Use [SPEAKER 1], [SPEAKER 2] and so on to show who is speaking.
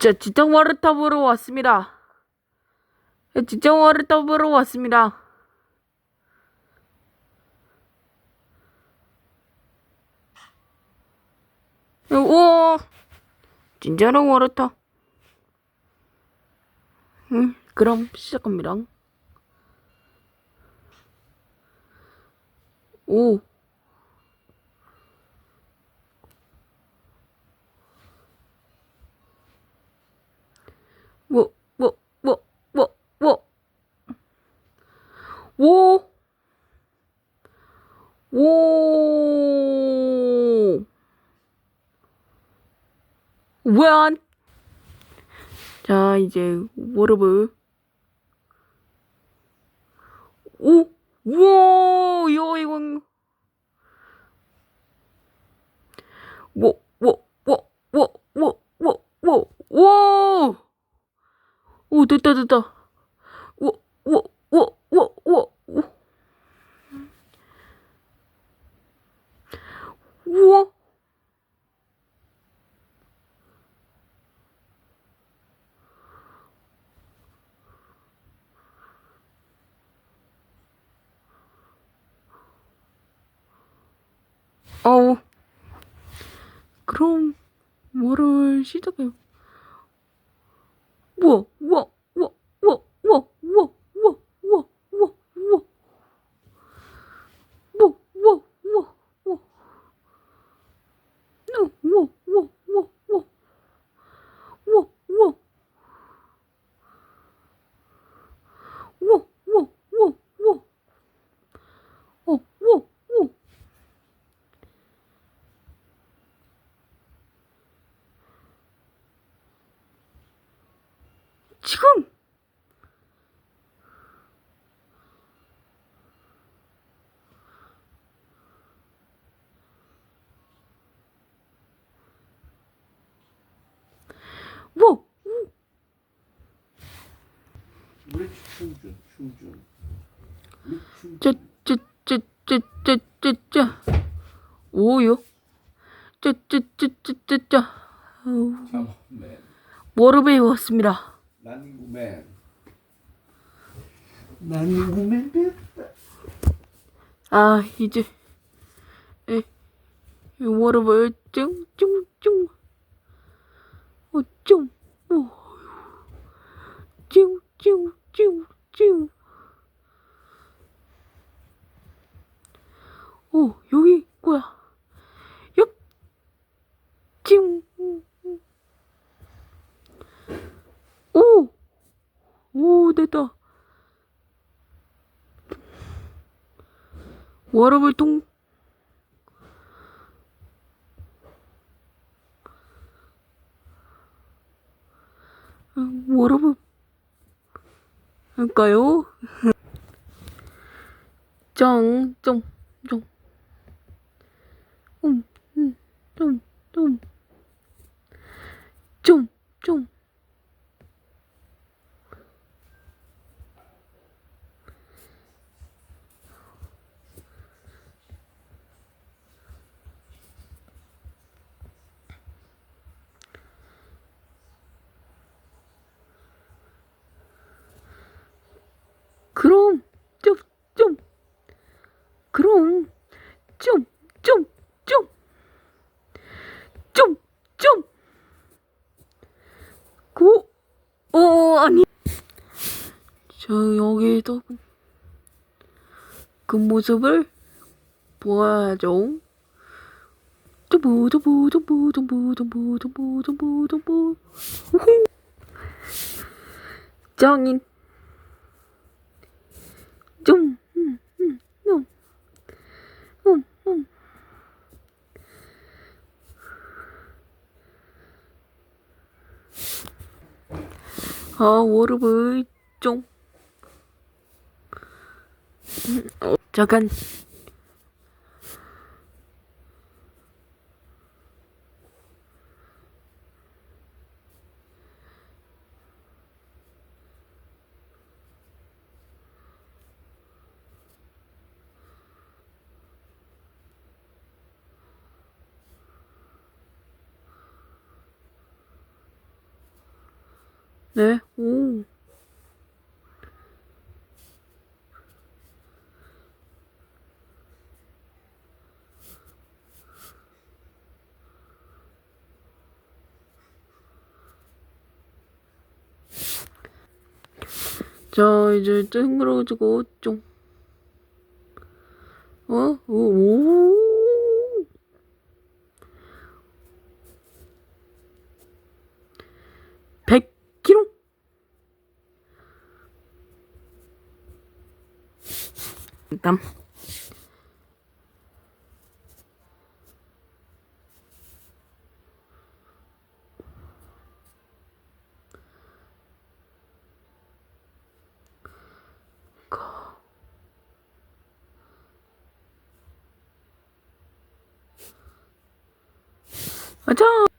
[SPEAKER 1] 자, 지정화를 타보러 왔습니다. 지정화를 타보러 왔습니다. 우와! 진짜로 와르타. 음, 그럼 시작합니다. 오. 자, 이제 워러브. 오! 우와! 야, 이건. 워, 워, 워, 워, 워, 워, 워, 오, 됐다, 됐다. 워, 워, 워, 워, 워, 워. 우와! 어우. 그럼 뭐를 시작해요? 뭐야? 우와. 뭐? 응.
[SPEAKER 2] 우리 춤춘 춤춘.
[SPEAKER 1] 쭈쭈쭈쭈쭈쭈쭈 오요? 쭈쭈쭈쭈쭈쭈
[SPEAKER 2] 잠깐만.
[SPEAKER 1] 배웠습니다.
[SPEAKER 2] 난구맨. 난구맨
[SPEAKER 1] 아 이제 에 뭐로 배웠죠? 쭝쭝 어쩜, 어, 찌우, 찌우, 찌우, 찌우. 어, 여기, 뭐야. 옆, 찌우. 오! 오, 됐다. 워러블 통, 음, 워러블. 할까요? 정, 좀, 좀. 음, 음, 좀, 좀. 좀, 좀. 그럼 좀, 좀, 그럼 좀, 좀, 좀, 좀, 좀, 고, 어, 아니. 저 여기도 그 모습을 보아야죠. 정인 좀, 아, 월급을 좀. 음, 어, 잠깐. 네, 오. 자, 이제 뜬그러지고, 쫑. 어? 오, 오. tâm. Ở trong